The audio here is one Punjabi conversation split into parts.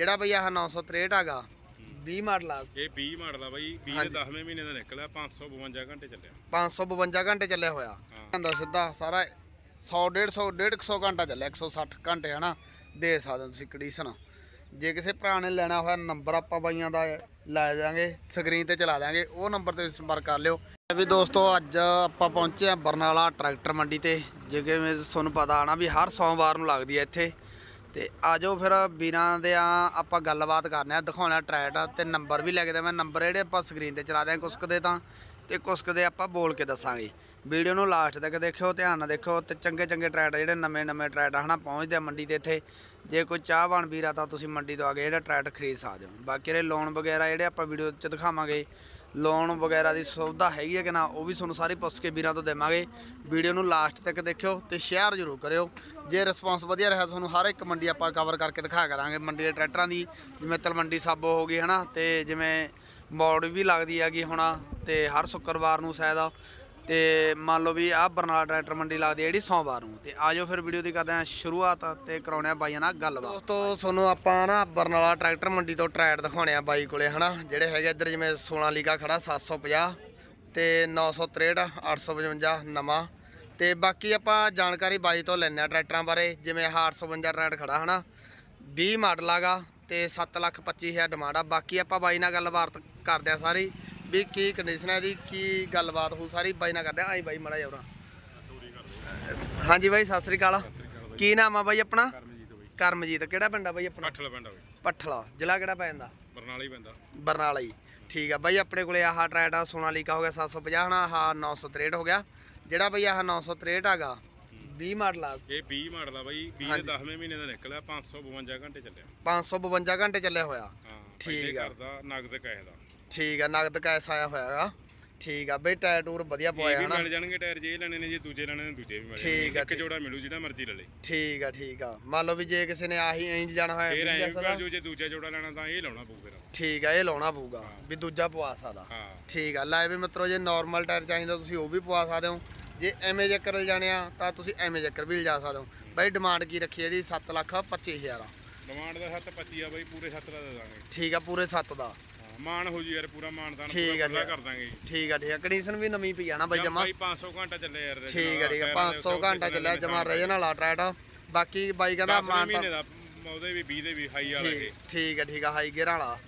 ਜਿਹੜਾ ਬਈ ਆਹ 963 ਹੈਗਾ 20 ਮਾਡਲ ਆ। ਇਹ 20 ਮਾਡਲ ਆ ਬਾਈ 20 ਹਾਂਜੀ। ਦੇ 10ਵੇਂ ਮਹੀਨੇ ਦਾ ਨਿਕਲਿਆ 552 ਘੰਟੇ ਚੱਲਿਆ। 552 ਘੰਟੇ ਚੱਲਿਆ ਹੋਇਆ। ਹੁੰਦਾ ਸਿੱਧਾ ਸਾਰਾ 100 150 150 ਘੰਟਾ ਚੱਲਿਆ 160 ਘੰਟੇ ਹਨਾ? ਦੇ ਸਕਦੇ ਤੁਸੀਂ ਕੰਡੀਸ਼ਨ ਜੇ ਕਿਸੇ ਭਰਾ ਨੇ ਲੈਣਾ ਹੋਇਆ ਨੰਬਰ ਆਪਾਂ ਬਾਈਆਂ ਦਾ ਲੈ ਜਾਾਂਗੇ ਸਕਰੀਨ ਤੇ ਚਲਾ ਦਾਂਗੇ ਉਹ ਨੰਬਰ ਤੇ ਸੰਪਰਕ ਕਰ ਲਿਓ। ਵੀ ਦੋਸਤੋ ਅੱਜ ਆਪਾਂ ਪਹੁੰਚੇ ਆ ਬਰਨਾਲਾ ਟਰੈਕਟਰ ਮੰਡੀ ਤੇ ਜਿਵੇਂ ਤੁਹਾਨੂੰ ਪਤਾ ਆਣਾ ਵੀ ਹਰ ਸੋਮਵਾਰ ਨੂੰ ਲੱਗਦੀ ਹੈ ਇੱਥੇ। ਤੇ ਆਜੋ ਫਿਰ ਵੀਰਾਂ ਦੇ ਆ, ਆਪਾਂ ਗੱਲਬਾਤ ਕਰਨੇ ਆ, ਦਿਖਾਉਣਾ ਟਰੈਟ, ਤੇ ਨੰਬਰ ਵੀ ਲੈ ਕੇ ਦੇਵਾਂ ਨੰਬਰ ਜਿਹੜੇ ਆਪਾਂ ਸਕਰੀਨ ਤੇ ਚਲਾ ਦਿਆਂਗੇ ਕੁਸਕ ਦੇ ਤਾਂ, ਤੇ ਕੁਸਕ ਦੇ ਆਪਾਂ ਬੋਲ ਕੇ ਦੱਸਾਂਗੇ। ਵੀਡੀਓ ਨੂੰ ਲਾਸਟ ਤੱਕ ਦੇਖਿਓ, ਧਿਆਨ ਨਾਲ ਦੇਖਿਓ, ਤੇ ਚੰਗੇ ਚੰਗੇ ਟਰੈਟ ਜਿਹੜੇ ਨਵੇਂ ਨਵੇਂ ਟਰੈਟ ਹਨਾ, ਪਹੁੰਚਦੇ ਆ ਮੰਡੀ ਤੇ ਇੱਥੇ। ਜੇ ਕੋਈ ਚਾਹਵਾਨ ਵੀਰ ਆ ਤਾਂ ਤੁਸੀਂ ਮੰਡੀ ਤੋਂ ਆ ਕੇ ਜਿਹੜਾ ਟਰੈਟ ਖਰੀਦ ਸਕਦੇ ਹੋ। ਬਾਕੀ ਇਹਦੇ ਲੋਨ ਵਗੈਰਾ ਜਿਹੜੇ ਆਪਾਂ ਵੀਡੀਓ 'ਚ ਦਿਖਾਵਾਂਗੇ ਲੋਨ ਵਗੈਰਾ ਦੀ ਸੁਵਿਧਾ ਹੈਗੀ ਹੈ ਕਿ ਨਾ, ਉਹ ਵੀ ਤੁਹਾਨੂੰ ਸਾਰੀ ਪੁੱਛ ਕੇ ਵੀਰਾਂ ਤੋਂ ਦੇਵਾਂਗੇ। ਵੀਡੀਓ ਨੂੰ ਲਾਸਟ ਤੱਕ ਦੇਖਿਓ ਤੇ ਸ਼ੇਅਰ ਜ਼ਰੂਰ ਕਰਿਓ। ਜੇ ਰਿਸਪੌਂਸ ਵਧੀਆ ਰਿਹਾ ਤੁਹਾਨੂੰ ਹਰ ਇੱਕ ਮੰਡੀ ਆਪਾਂ ਕਵਰ ਕਰਕੇ ਦਿਖਾ ਕਰਾਂਗੇ, ਮੰਡੀ ਦੇ ਟਰੈਕਟਰਾਂ ਦੀ। ਜਿਵੇਂ ਤਲਵੰਡੀ ਸਾਬੋ ਹੋ ਗਈ, ਹਨਾ, ਤੇ ਜਿਵੇਂ ਮੌੜ ਵੀ ਲੱਗਦੀ ਹੈਗੀ ਹੁਣ, ਤੇ ਹਰ ਸ਼ੁੱਕਰਵਾਰ ਨੂੰ ਸ਼ਾਇਦ ਤੇ ਮੰਨ ਲਓ ਵੀ ਆਹ ਬਰਨਾਲਾ ਟਰੈਕਟਰ ਮੰਡੀ ਲੱਗਦੀ ਹੈ ਜਿਹੜੀ ਸੋਮਵਾਰ ਨੂੰ। ਤੇ ਆਜੋ ਫਿਰ ਵੀਡੀਓ ਦੀ ਕਰਦੇ ਹਾਂ ਸ਼ੁਰੂਆਤ ਤੇ ਕਰਾਉਣੇ ਆ ਬਾਈਆਂ ਨਾਲ ਗੱਲਬਾਤ। ਦੋਸਤੋ, ਤੁਹਾਨੂੰ ਆਪਾਂ ਨਾ ਬਰਨਾਲਾ ਟਰੈਕਟਰ ਮੰਡੀ ਤੋਂ ਟਰੈਕਟ ਦਿਖਾਉਣੇ ਆ ਬਾਈ ਕੋਲੇ, ਹਨਾ? ਜਿਹੜੇ ਹੈਗੇ ਇੱਧਰ ਜਿਵੇਂ ਸੋਨਾਲੀਕਾ ਖੜਾ 750 ਤੇ 963 855 ਨਵਾਂ। ਤੇ ਬਾਕੀ ਆਪਾਂ ਜਾਣਕਾਰੀ ਬਾਈ ਤੋਂ ਲੈਣੇ ਆ ਟਰੈਕਟਰਾਂ ਬਾਰੇ, ਜਿਵੇਂ ਆਹ 852 ਟਰੈਕਟਰ ਖੜਾ, ਹਨਾ? 20 ਮਾਡਲ ਆਗਾ ਤੇ 7 ਲੱਖ 25 ਹਜ਼ਾਰ ਡਿਮਾਂਡ ਆ। ਬਾਕੀ ਆਪਾਂ ਬਾਈ ਨਾਲ ਗੱਲਬਾਤ ਕਰਦੇ ਆ ਸਾਰੀ। ਵੀ ਕੀ ਕੰਡੀਸ਼ਨ ਹੈ ਦੀ ਕੀ ਗੱਲਬਾਤ ਹੋ ਸਾਰੀ ਬਾਈ ਨਾਲ ਕਰਦੇ ਆ ਆਈ ਬਾਈ ਮੜਾ ਜਾਉਰਾ ਹਾਂਜੀ ਬਾਈ ਸਤਿ ਸ੍ਰੀ ਅਕਾਲ। ਕੀ ਨਾਮ ਆ ਬਾਈ ਆਪਣਾ? ਕਰਮਜੀਤ ਕਿਹੜਾ ਪਿੰਡ ਆ ਬਾਈ ਆਪਣਾ? ਪੱਠਲ ਪਿੰਡ ਆ ਬਾਈ। ਪੱਠਲਾ ਜ਼ਿਲ੍ਹਾ ਕਿਹੜਾ ਪੈ ਜਾਂਦਾ? ਬਰਨਾਲਾ ਹੀ ਪੈਂਦਾ। ਬਰਨਾਲਾ ਹੀ। ਠੀਕ ਆ ਬਾਈ ਆਪਣੇ ਕੋਲੇ ਆਹ ਟਰੈਟ ਆ ਸੋਨਾਲੀਕਾ ਹੋ ਗਿਆ 750 ਹਨਾ ਆਹ 963 ਹੋ ਗਿਆ। ਜਿਹੜਾ ਬਈ ਆਹ 963 ਹੈਗਾ 20 ਮਾਡਲ ਆ। ਇਹ 20 ਮਾਡਲ ਆ ਬਾਈ 20 ਹਾਂਜੀ। ਦੇ 10ਵੇਂ ਮਹੀਨੇ ਦਾ ਨਿਕਲਿਆ 552 ਘੰਟੇ ਚੱਲਿਆ। 552 ਘੰਟੇ ਚੱਲਿਆ ਹੋਇਆ। ਠੀਕ ਆ। ਕਰਦਾ ਨਗਦ ਕਹੇ ਦਾ। ਠੀਕ ਆ ਨਗਦ ਕੈਸ ਆਇਆ ਹੋਇਆਗਾ। ਠੀਕ ਆ ਬਈ ਟਾਇਰ ਟੂਰ ਵਧੀਆ ਇਹ ਪਵਾਇਆ ਵੀ ਹਨਾ। ਮਿਲ ਜਾਣਗੇ ਟਾਇਰ ਜੇ ਲੈਣੇ ਨੇ ਜੇ ਦੂਜੇ ਲੈਣੇ ਨੇ ਦੂਜੇ ਵੀ ਮਿਲ ਠੀਕ ਜਾਣਗੇ ਆ, ਇੱਕ ਠੀਕ। ਜੋੜਾ ਮਿਲੂ ਜਿਹੜਾ ਮਰਜ਼ੀ ਲੈ ਲੇ। ਠੀਕ ਆ ਠੀਕ ਆ। ਮੰਨ ਲਓ ਵੀ ਜੇ ਕਿਸੇ ਨੇ ਆਹੀ ਇੰਜ ਜਾਣਾ ਹੋਇਆ ਫੇਰ ਵੀ ਐਂ ਵੀ। ਜੋ ਜੇ ਦੂਜਾ ਜੋੜਾ ਲੈਣਾ ਤਾਂ ਇਹ ਲਾਉਣਾ ਪਊ ਫਿਰ। ਠੀਕ ਆ ਇਹ ਲਾਉਣਾ ਪਊਗਾ ਵੀ ਦੂਜਾ ਪਵਾ ਸਕਦਾ। ਹਾਂ। ਠੀਕ ਆ ਲੈ ਵੀ ਮਿੱਤਰੋ ਜੇ ਨਾਰਮਲ ਟਾਇਰ ਚਾਹੀਦਾ ਤੁਸੀਂ ਉਹ ਵੀ ਪਵਾ ਸਕਦੇ ਹੋ। ਜੇ ਐਵੇਂ ਜੇਕਰ ਲਿਜਾਣੇ ਆ ਤਾਂ ਤੁਸੀਂ ਐਵੇਂ ਜੇਕਰ ਵੀ ਲਿਜਾ ਸਕਦੇ ਹੋ। ਬਾਈ ਡਿਮਾਂਡ ਕੀ ਰੱਖੀ ਇਹਦੀ? 7 ਲੱਖ 25000 ਡਿਮਾਂਡ ਦਾ 7 25 ਆ ਬਾਈ ਪੂਰੇ 7 ਦਾ ਦੇ ਦਾਂਗੇ। ਠੀਕ ਆ ਪੂਰੇ 7 ਦਾ। ਮਾਨ ਹੋ ਜੂ ਯਾਰ ਪੂਰਾ ਮਾਨ ਤਾਂ ਠੀਕ ਆ, ਪੂਰਾ। ਕਰ ਦਾਂਗੇ ਠੀਕ ਆ ਠੀਕ ਆ। ਕੰਡੀਸ਼ਨ ਵੀ ਨਵੀਂ ਪਈ ਆ ਨਾ ਬਾਈ ਜਮਾ। ਬਾਈ 500 ਘੰਟਾ ਚੱਲੇ ਯਾਰ ਠੀਕ ਆ ਠੀਕ ਆ। 500 ਘੰਟਾ ਚੱਲਿਆ ਜਮਾ ਰਜਨ ਵਾਲਾ ਟਰੈਟ ਬਾਕੀ ਬਾਈ ਕਹਿੰਦਾ ਮਾਨ ਤਾਂ ਮਹੀਨੇ ਦਾ ਉਹਦੇ ਵੀ 20 ਦੇ ਵੀ ਹਾਈ ਵਾਲਾ ਇਹ। ਠੀਕ ਆ ਠੀਕ ਆ ਹਾਈ ਗੇਅਰ ਵਾਲਾ।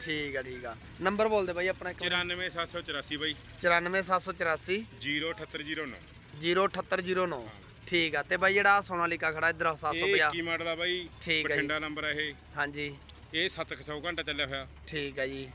ਠੀਕ ਆ ਠੀਕ ਆ। ਨੰਬਰ ਬੋਲਦੇ ਬਾਈ ਆਪਣਾ ਇੱਕ 94784 ਬਾਈ। 94784 07809 07809 ਠੀਕ ਆ ਤੇ ਬਾਈ ਜਿਹੜਾ ਸੋਨਾਲੀਕਾ ਖੜਾ ਇਧਰ ਇਹ 750 ਕੀ ਮਾਡਲ ਆ ਬਾਈ ਠੀਕ ਆ ਜੀ। ਬਠਿੰਡਾ ਨੰਬਰ ਆ ਇਹ। ਹਾਂਜੀ। ਇਹ 700 ਘੰਟਾ ਚੱਲਿਆ ਹੋਇਆ। ਠੀਕ ਆ ਜੀ।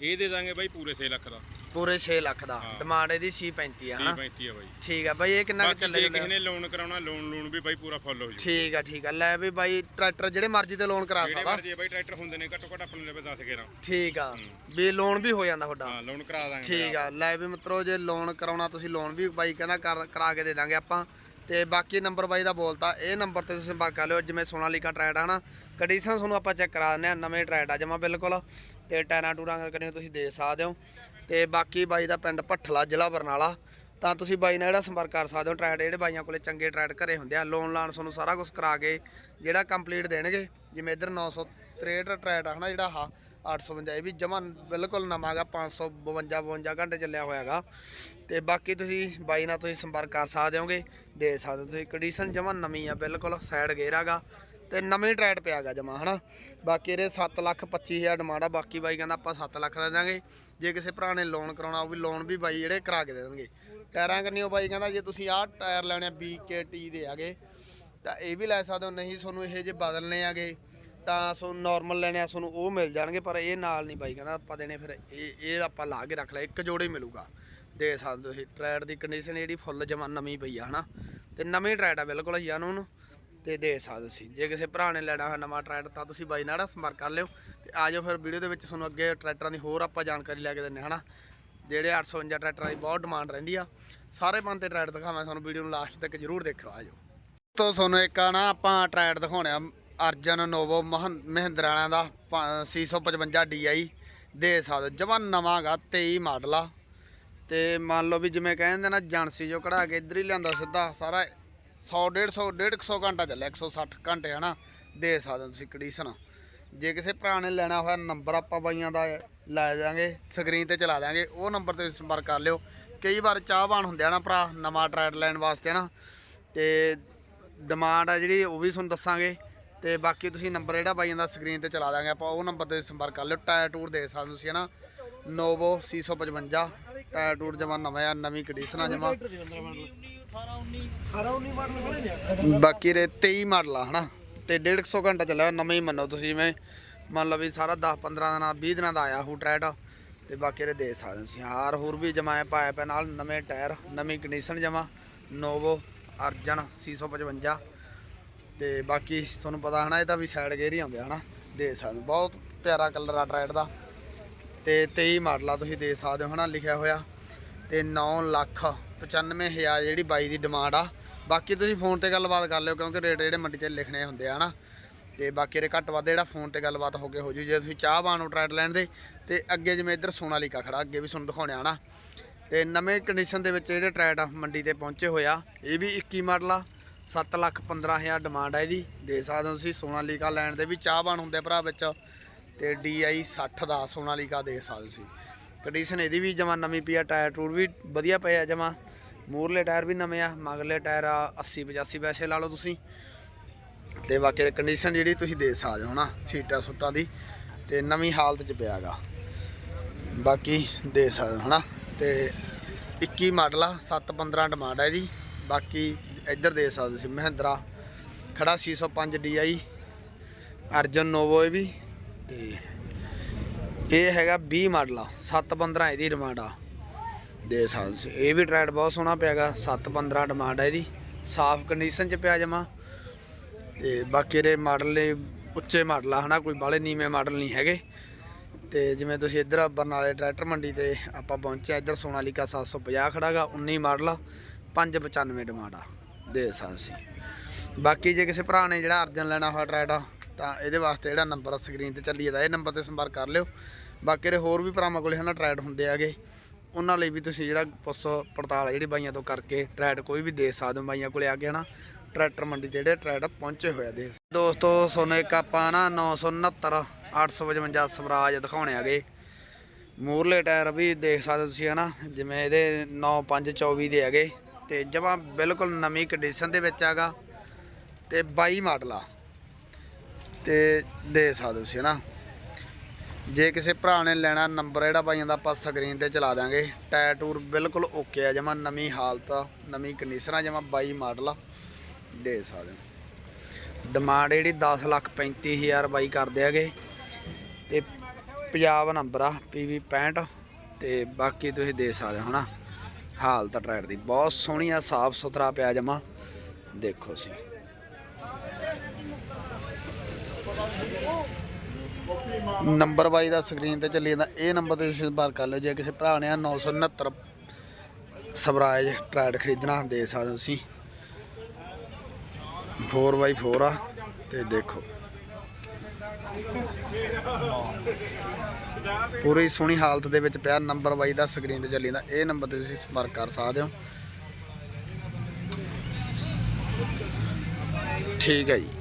ਇਹ ਦੇ ਦਾਂਗੇ ਬਾਈ ਪੂਰੇ 6 ਲੱਖ ਦਾ। ਪੂਰੇ 6 ਲੱਖ ਦਾ। ਹਾਂ। ਡਿਮਾਂਡ ਇਹਦੀ ਸੀ 35 ਆ 30 ਹਨਾ 35 ਆ ਬਾਈ। ਠੀਕ ਆ ਬਾਈ ਇਹ ਕਿੰਨਾ ਕੁ ਬਾਕੀ ਚੱਲੇ ਜੇ ਕਿਸੇ ਨੇ ਲੋਨ ਕਰਾਉਣਾ ਲੋਨ ਲੋਨ ਵੀ ਬਾਈ ਪੂਰਾ ਫੁੱਲ ਹੋ ਜੂ ਠੀਕ ਆ ਠੀਕ ਆ। ਲੈ ਵੀ ਬਾਈ ਟਰੈਕਟਰ ਜਿਹੜੇ ਮਰਜ਼ੀ ਤੇ ਲੋਨ ਕਰਾ ਜਿਹੜੇ ਸਕਦਾ। ਮਰਜ਼ੀ ਬਾਈ ਟਰੈਕਟਰ ਹੁੰਦੇ ਨੇ ਘੱਟੋ ਘੱਟ ਆਪਣੇ ਲਵੇ 10 11 ਠੀਕ ਆ। ਵੀ ਲੋਨ ਵੀ ਹੋ ਜਾਂਦਾ ਤੁਹਾਡਾ। ਹਾਂ ਲੋਨ ਕਰਾ ਦਾਂਗੇ ਠੀਕ ਆ। ਲੈ ਵੀ ਮਿੱਤਰੋ ਜੇ ਲੋਨ ਕਰਾਉਣਾ ਤੁਸੀਂ ਲੋਨ ਵੀ ਬਾਈ ਕਹਿੰਦਾ ਕਰ- ਕਰਾ ਕੇ ਦੇ ਦਾਂਗੇ ਆਪਾਂ। ਤੇ ਬਾਕੀ ਨੰਬਰ ਬਾਈ ਦਾ ਬੋਲਤਾ, ਇਹ ਨੰਬਰ ਤੇ ਤੁਸੀਂ ਸੰਪਰਕ ਕਰ ਲਿਓ, ਜਿਵੇਂ ਸੋਨਾਲੀਕਾ ਟਰੈਡ ਆ ਨਾ ਕੰਡੀਸ਼ਨ ਤੁਹਾਨੂੰ ਆਪਾਂ ਚੈੱਕ ਕਰਾ ਦਿੰਦੇ ਆ ਨਵੇਂ ਟਰੈਡ ਆ ਜਮਾ ਬਿਲਕੁਲ, ਤੇ ਟਾਇਰਾਂ ਟੂਰਾਂ ਕਰੇ ਤੁਸੀਂ ਦੇ ਸਕਦੇ ਹੋ। ਤੇ ਬਾਕੀ ਬਾਈ ਦਾ ਪਿੰਡ ਭੱਠਲਾ, ਜ਼ਿਲ੍ਹਾ ਬਰਨਾਲਾ, ਤਾਂ ਤੁਸੀਂ ਬਾਈ ਨਾਲ ਜਿਹੜਾ ਸੰਪਰਕ ਕਰ ਸਕਦੇ ਹੋ, ਟਰੈਡ ਜਿਹੜੇ ਬਾਈਆਂ ਕੋਲੇ ਚੰਗੇ ਟਰੈਡ ਘਰੇ ਹੁੰਦੇ ਆ ਲੋਨ ਲਾਣ ਤੁਹਾਨੂੰ ਸਾਰਾ ਕੁਝ ਕਰਾ ਕੇ ਜਿਹੜਾ ਕੰਪਲੀਟ ਦੇਣਗੇ, ਜਿਵੇਂ ਇੱਧਰ 963 ਟਰੈਡ ਆ ਹਨਾ ਜਿਹੜਾ ਆਹ 855 ਇਹ ਵੀ ਜਮਾ ਬਿਲਕੁਲ ਨਵਾਂ ਗਾ 552 52 ਘੰਟੇ ਚੱਲਿਆ ਹੋਇਆ ਹੈਗਾ। ਤੇ ਬਾਕੀ ਤੁਸੀਂ ਬਾਈ ਨਾਲ ਤੁਸੀਂ ਸੰਪਰਕ ਕਰ ਸਕਦੇ ਹੋਗੇ ਦੇ ਸਕਦੇ ਹੋ ਤੁਸੀਂ ਕੰਡੀਸ਼ਨ ਜਮਾ ਨਵੀਂ ਆ, ਬਿਲਕੁਲ ਸਾਈਡ ਗੇਅਰ ਹੈਗਾ, ਤੇ ਨਵੇਂ ਟਰੈਡ ਪਿਆਗਾ ਜਮਾ, ਹਨਾ। ਬਾਕੀ ਇਹਦੇ 7 ਲੱਖ 25 ਹਜ਼ਾਰ ਡਿਮਾਂਡ ਆ, ਬਾਕੀ ਬਾਈ ਕਹਿੰਦਾ ਆਪਾਂ 7 ਲੱਖ ਦੇ ਦਾਂਗੇ। ਜੇ ਕਿਸੇ ਭਰਾ ਨੇ ਲੋਨ ਕਰਾਉਣਾ, ਉਹ ਵੀ ਲੋਨ ਵੀ ਬਾਈ ਜਿਹੜੇ ਕਰਾ ਕੇ ਦੇ ਦੇਣਗੇ। ਟਾਇਰਾਂ ਕੰਨੀਓ ਬਾਈ ਕਹਿੰਦਾ, ਜੇ ਤੁਸੀਂ ਆਹ ਟਾਇਰ ਲੈਣੇ ਆ BKT ਦੇ ਆਗੇ ਤਾਂ ਇਹ ਵੀ ਲੈ ਸਕਦੇ ਹੋ, ਨਹੀਂ ਤੁਹਾਨੂੰ ਇਹ ਜੇ ਬਦਲਨੇ ਆਗੇ ਤਾਂ ਸੋ ਨਾਰਮਲ ਲੈਣੇ ਆ, ਤੁਹਾਨੂੰ ਉਹ ਮਿਲ ਜਾਣਗੇ, ਪਰ ਇਹ ਨਾਲ ਨਹੀਂ ਬਾਈ, ਕਹਿੰਦਾ ਆਪਾਂ ਦੇਣੇ ਫਿਰ ਇਹ ਇਹ ਆਪਾਂ ਲਾ ਕੇ ਰੱਖ ਲਿਆ, ਇੱਕ ਜੋੜੇ ਹੀ ਮਿਲੂਗਾ। ਦੇ ਸਕਦੇ ਤੁਸੀਂ ਟਰੈਡ ਦੀ ਕੰਡੀਸ਼ਨ ਜਿਹੜੀ ਫੁੱਲ ਜਮਾ ਨਵੀਂ ਪਈ ਆ, ਹਨਾ? ਤੇ ਨਵੀਂ ਟਰੈਡ ਆ, ਬਿਲਕੁਲ ਜਾਨੂੰ ਨੂੰ ਤੇ ਦੇ ਸਕਦੇ ਸੀ। ਜੇ ਕਿਸੇ ਭਰਾ ਨੇ ਲੈਣਾ ਹੋਇਆ ਨਵਾਂ ਟਰੈਡ ਤਾਂ ਤੁਸੀਂ ਬਾਈ ਨਾਲ ਸੰਪਰਕ ਕਰ ਲਿਓ। ਤੇ ਆ ਜਾਓ ਫਿਰ ਵੀਡੀਓ ਦੇ ਵਿੱਚ, ਤੁਹਾਨੂੰ ਅੱਗੇ ਟਰੈਕਟਰਾਂ ਦੀ ਹੋਰ ਆਪਾਂ ਜਾਣਕਾਰੀ ਲੈ ਕੇ ਦਿੰਨੇ ਹਨਾ? ਜਿਹੜੇ 852 ਟਰੈਕਟਰਾਂ ਦੀ ਬਹੁਤ ਡਿਮਾਂਡ ਰਹਿੰਦੀ ਆ। ਸਾਰੇ ਪੰਨ ਤੇ ਟਰੈਕਟਰ ਦਿਖਾਵਾਂ, ਤੁਹਾਨੂੰ ਵੀਡੀਓ ਨੂੰ ਲਾਸਟ ਤੱਕ ਜਰੂਰ ਦੇਖਿਓ, ਆ ਜਾਓ। ਤੋਂ ਤੁਹਾਨੂੰ ਇੱਕ ਆ ਨਾ ਆਪਾਂ ਟਰੈਕਟ ਦਿਖਾਉਣੇ ਆ। ਅਰਜਨ ਨੋਵੋ ਮਹੰ- ਮਹਿੰਦਰਾ ਵਾਲਿਆਂ ਦਾ ਪ- 655 DI ਦੇ ਸਕਦੇ ਜਮਾ ਨਵਾਂ ਗਾ 23 ਮਾਡਲ ਆ। ਤੇ ਮੰਨ ਲਓ ਵੀ ਜਿਵੇਂ ਕਹਿੰਦੇ ਨਾ, ਏਜੰਸੀ ਜੋ ਕਢਾ ਕੇ ਇੱਧਰ ਹੀ ਲਿਆਂਦਾ ਸਿੱਧਾ, ਸਾਰਾ 100 150 150 ਘੰਟਾ ਚੱਲਿਆ 160 ਘੰਟੇ ਹਨਾ, ਦੇ ਸਕਦੇ ਹੋ ਤੁਸੀਂ ਕੰਡੀਸ਼ਨ ਜੇ ਕਿਸੇ ਭਰਾ ਨੇ ਲੈਣਾ ਹੋਇਆ ਨੰਬਰ ਆਪਾਂ ਬਾਈਆਂ ਦਾ ਲੈ ਜਾਾਂਗੇ ਸਕਰੀਨ ਤੇ ਚਲਾ ਦਿਆਂਗੇ, ਉਹ ਨੰਬਰ ਤੇ ਸੰਪਰਕ ਕਰ ਲਿਓ। ਕਈ ਵਾਰ ਚਾਹਵਾਨ ਹੁੰਦੇ ਆ ਨਾ ਭਰਾ, ਨਵਾਂ ਟਰੈਡ ਲੈਣ ਵਾਸਤੇ ਨਾ ਤੇ ਡਿਮਾਂਡ ਆ ਜਿਹੜੀ, ਉਹ ਵੀ ਤੁਹਾਨੂੰ ਦੱਸਾਂਗੇ। ਤੇ ਬਾਕੀ ਤੁਸੀਂ ਨੰਬਰ ਜਿਹੜਾ ਬਾਈ ਦਾ ਸਕਰੀਨ ਤੇ ਚਲਾ ਦਾਂਗੇ, ਆਪਾਂ ਉਹ ਨੰਬਰ ਤੇ ਸੰਪਰਕ ਕਰ ਲਿਓ। ਟਾਇਰ ਟੂਰ ਦੇ ਸਕਦੇ ਤੁਸੀਂ, ਹਨਾ? ਨੋਵੋ 655 ਟਾਇਰ ਟੂਰ ਜਮਾ ਨਵਾਂ ਆ, ਨਵੀਂ ਕੰਡੀਸ਼ਨ ਆ ਜਮਾ। ਬਾਕੀ ਰੇ 23 ਮਾਡਲ ਆ, ਹਨਾ? ਤੇ 150 ਘੰਟਾ ਚੱਲਿਆ, ਨਵੇਂ ਹੀ ਮੰਨੋ ਤੁਸੀਂ, ਜਿਵੇਂ ਮੰਨ ਲਓ ਵੀ ਸਾਰਾ 10 15 ਦਿਨਾਂ 20 ਦਿਨਾਂ ਦਾ ਆਇਆ ਹੂ ਟਰੈਟ ਤੇ ਬਾਕੀ ਰੇ ਦੇ ਸਕਦੇ ਤੁਸੀਂ, ਹਾਰ ਹੋਰ ਵੀ ਜਮਾਏ ਪਾਇਆ ਪਿਆ ਨਾਲ ਨਵੇਂ ਟਾਇਰ ਨਵੀਂ ਕੰਡੀਸ਼ਨ ਜਮਾ। ਨੋਵੋ ਅਰਜਨ 655 ਤੇ ਬਾਕੀ ਤੁਹਾਨੂੰ ਪਤਾ ਹਨਾ ਇਹਦਾ ਵੀ ਸਾਈਡ ਗੇਅਰ ਹੀ ਆਉਂਦੇ ਹਨਾ ਦੇ ਸਕਦੇ ਬਹੁਤ ਪਿਆਰਾ ਕਲਰ ਆ ਟਰੈਡ ਦਾ। ਤੇ 23 ਮਾਡਲ ਆ ਤੁਸੀਂ ਦੇ ਸਕਦੇ ਹੋ ਹਨਾ, ਲਿਖਿਆ ਹੋਇਆ। ਤੇ 9 ਲੱਖ 95 ਹਜ਼ਾਰ ਜਿਹੜੀ ਬਾਈ ਦੀ ਡਿਮਾਂਡ ਆ। ਬਾਕੀ ਤੁਸੀਂ ਫੋਨ ਤੇ ਗੱਲਬਾਤ ਕਰ ਲਿਓ, ਕਿਉਂਕਿ ਰੇਟ ਜਿਹੜੇ ਮੰਡੀ ਤੇ ਲਿਖਣੇ ਹੁੰਦੇ ਆ ਹਨਾ। ਤੇ ਬਾਕੀ ਰੇ ਘੱਟ ਵੱਧ ਜਿਹੜਾ ਫੋਨ ਤੇ ਗੱਲਬਾਤ ਹੋ ਕੇ ਹੋ ਜੂ, ਜੇ ਤੁਸੀਂ ਚਾਹ ਬਾਣ ਨੂੰ ਟਰੈਡ ਲੈਣ ਦੇ, ਤੇ ਅੱਗੇ ਜਿਵੇਂ ਇੱਧਰ ਸੋਨਾਲੀਕਾ ਖੜਾ, ਅੱਗੇ ਵੀ ਤੁਹਾਨੂੰ ਦਿਖਾਉਣੇ ਆ ਨਾ ਤੇ ਨਵੇਂ ਕੰਡੀਸ਼ਨ ਦੇ ਵਿੱਚ ਜਿਹੜੇ ਟਰੈਡ ਆ, ਮੰਡੀ ਤੇ ਪਹੁੰਚੇ ਹੋਇਆ ਇਹ ਵੀ 21 ਮਾਡਲ ਆ। 7 ਲੱਖ 15 ਹਜ਼ਾਰ ਡਿਮਾਂਡ ਹੈ ਇਹਦੀ। ਦੇ ਸਕਦੇ ਹੋ ਤੁਸੀਂ, ਸੋਨਾਲੀਕਾ ਲੈਣ ਦੇ ਵੀ ਚਾਹ ਬਾਣ ਹੁੰਦੇ ਭਰਾ ਵਿੱਚ। ਤੇ DI 60 ਦਾ ਸੋਨਾਲੀਕਾ ਦੇ ਸਕਦੇ ਤੁਸੀਂ। ਕੰਡੀਸ਼ਨ ਇਹਦੀ ਵੀ ਜਮਾ ਨਵੀਂ ਪਈ ਆ ਟਾਇਰ ਟੂਰ ਵੀ ਵਧੀਆ ਪਏ ਆ ਜਮਾ। ਮੂਰਲੇ ਟਾਇਰ ਵੀ ਨਵੇਂ ਆ ਮਗਲੇ ਟਾਇਰ ਆ 80 85 ਪੈਸੇ ਲਾ ਲਓ ਤੁਸੀਂ। ਤੇ ਬਾਕੀ ਕੰਡੀਸ਼ਨ ਜਿਹੜੀ ਤੁਸੀਂ ਦੇ ਸਕਦੇ ਹੋ ਨਾ, ਸੀਟਾਂ ਸੁੱਟਾਂ ਦੀ, ਤੇ ਨਵੀਂ ਹਾਲਤ 'ਚ ਪਿਆਗਾ ਬਾਕੀ ਦੇ ਸਕਦੇ ਹੋ ਹਨਾ। ਤੇ 21 ਮਾਡਲ ਆ 715 ਡਿਮਾਂਡ ਹੈ ਇਹਦੀ। ਬਾਕੀ ਇੱਧਰ ਦੇ ਸਕਦੇ ਸੀ ਮਹਿੰਦਰਾ ਖੜਾ 605 DI ਅਰਜਨ ਨੋਵੋ ਇਹ ਵੀ ਤੇ ਇਹ ਹੈਗਾ 20 ਮਾਡਲ ਆ 715 ਇਹਦੀ ਡਿਮਾਂਡ ਆ। ਦੇ ਸਕਦੇ ਸੀ ਇਹ ਵੀ ਟਰੈਡ ਬਹੁਤ ਸੋਹਣਾ ਪਿਆਗਾ 715 ਡਿਮਾਂਡ ਆ ਇਹਦੀ ਸਾਫ਼ ਕੰਡੀਸ਼ਨ 'ਚ ਪਿਆ ਜਮਾ। ਤੇ ਬਾਕੀ ਦੇ ਮਾਡਲ ਨੇ ਉੱਚੇ ਮਾਡਲ ਆ ਹਨਾ ਕੋਈ ਬਾਲੇ ਨੀਵੇਂ ਮਾਡਲ ਨਹੀਂ ਹੈਗੇ। ਤੇ ਜਿਵੇਂ ਤੁਸੀਂ ਇੱਧਰ ਬਰਨਾਲੇ ਟਰੈਕਟਰ ਮੰਡੀ ਤੇ ਆਪਾਂ ਪਹੁੰਚੇ ਆ, ਇੱਧਰ ਸੋਨਾਲੀਕਾ 750 ਖੜਾਗਾ 19 ਮਾਡਲ ਆ 595 ਡਿਮਾਂਡ ਆ। ਦੇ ਸਕਦੇ ਸੀ। ਬਾਕੀ ਜੇ ਕਿਸੇ ਭਰਾ ਨੇ ਜਿਹੜਾ ਅਰਜਨ ਲੈਣਾ ਹੋਇਆ ਟਰੈਕਟਰ, ਤਾਂ ਇਹਦੇ ਵਾਸਤੇ ਜਿਹੜਾ ਨੰਬਰ ਸਕਰੀਨ ਤੇ ਚੱਲੀ ਜਾਂਦਾ। ਇਹ ਨੰਬਰ ਤੇ ਸੰਪਰਕ ਕਰ ਲਿਓ। ਬਾਕੀ ਦੇ ਹੋਰ ਵੀ ਭਰਾਵਾਂ ਕੋਲੇ ਹਨਾ ਟਰੈਕਟ ਹੁੰਦੇ ਆਗੇ ਉਹਨਾਂ ਲਈ ਵੀ ਤੁਸੀਂ ਜਿਹੜਾ ਪੁੱਛ ਪੜਤਾਲ ਜਿਹੜੀ ਬਾਈਆਂ ਤੋਂ ਕਰਕੇ ਟਰੈਕਟ ਕੋਈ ਵੀ ਦੇ ਸਕਦੇ ਹੋ ਬਾਈਆਂ ਕੋਲੇ ਆ ਕੇ ਹਨਾ। ਟਰੈਕਟਰ ਮੰਡੀ ਤੇ ਜਿਹੜੇ ਟਰੈਕਟ ਪਹੁੰਚੇ ਹੋਏ ਆ ਦੇ ਦੋਸਤੋ ਸੋਨੂੰ ਇੱਕ ਆਪਾਂ ਨਾ 969 855 ਸਵਰਾਜ ਦਿਖਾਉਣੇ ਆਗੇ ਮੂਰਲੇ ਟਾਇਰ ਵੀ ਦੇਖ ਸਕਦੇ ਹੋ ਤੁਸੀਂ ਹਨਾ। ਜਿਵੇਂ ਇਹਦੇ 9524 ਦੇ ਹੈਗੇ। ਤੇ ਜਮਾ ਬਿਲਕੁਲ ਨਵੀਂ ਕੰਡੀਸ਼ਨ ਦੇ ਵਿੱਚ ਹੈਗਾ ਤੇ 22 ਮਾਡਲ ਆ। ਤੇ ਦੇ ਸਕਦੇ ਹੋ ਤੁਸੀਂ ਨਾ ਜੇ ਕਿਸੇ ਭਰਾ ਨੇ ਲੈਣਾ ਨੰਬਰ ਜਿਹੜਾ ਬਾਈਆਂ ਦਾ ਆਪਾਂ ਸਕਰੀਨ ਤੇ ਚਲਾ ਦਾਂਗੇ ਟਾਇਰ ਟੂਰ ਬਿਲਕੁਲ ਓਕੇ ਆ, ਜਮਾ ਨਵੀਂ ਹਾਲਤ ਆ, ਨਵੀਂ ਕੰਡੀਸ਼ਨ ਆ, ਜਮਾ 22 ਮਾਡਲ ਦੇ ਸਕਦੇ ਹੋ। ਡਿਮਾਂਡ ਜਿਹੜੀ 10 ਲੱਖ 35 ਹਜ਼ਾਰ ਬਾਈ ਕਰਦੇ ਹੈਗੇ। ਤੇ ਪੰਜਾਬ ਨੰਬਰ ਆ PV 65 ਤੇ ਬਾਕੀ ਤੁਸੀਂ ਦੇ ਸਕਦੇ ਹੋ, ਹਨਾ? ਹਾਲਤ ਟਰੈਡ ਦੀ। ਬਹੁਤ ਸੋਹਣੀ ਆ, ਸਾਫ਼ ਸੁਥਰਾ ਪਿਆ ਜਮਾ। ਦੇਖੋ ਸੀ ਨੰਬਰ ਬਾਈ ਦਾ ਸਕਰੀਨ ਤੇ ਚੱਲੀ ਜਾਂਦਾ। ਇਹ ਨੰਬਰ ਤੇ ਤੁਸੀਂ ਸੰਪਰਕ ਕਰ ਲਿਓ। ਜੇ ਕਿਸੇ ਭਰਾ ਨੇ 969 ਸਵਰਾਜ ਟਰੈਡ ਖਰੀਦਣਾ ਦੇ ਸਕਦੇ ਹੋ ਤੁਸੀਂ। 4x4 ਆ। ਤੇ ਦੇਖੋ। ਪੂਰੀ ਸੋਹਣੀ ਹਾਲਤ ਦੇ ਵਿੱਚ ਪਿਆ ਨੰਬਰ ਬਾਈ ਦਾ ਸਕਰੀਨ ਤੇ ਚੱਲੀ ਜਾਂਦਾ। ਇਹ ਨੰਬਰ ਤੇ ਤੁਸੀਂ ਸੰਪਰਕ ਕਰ ਸਕਦੇ ਹੋ। ਠੀਕ ਹੈ ਜੀ।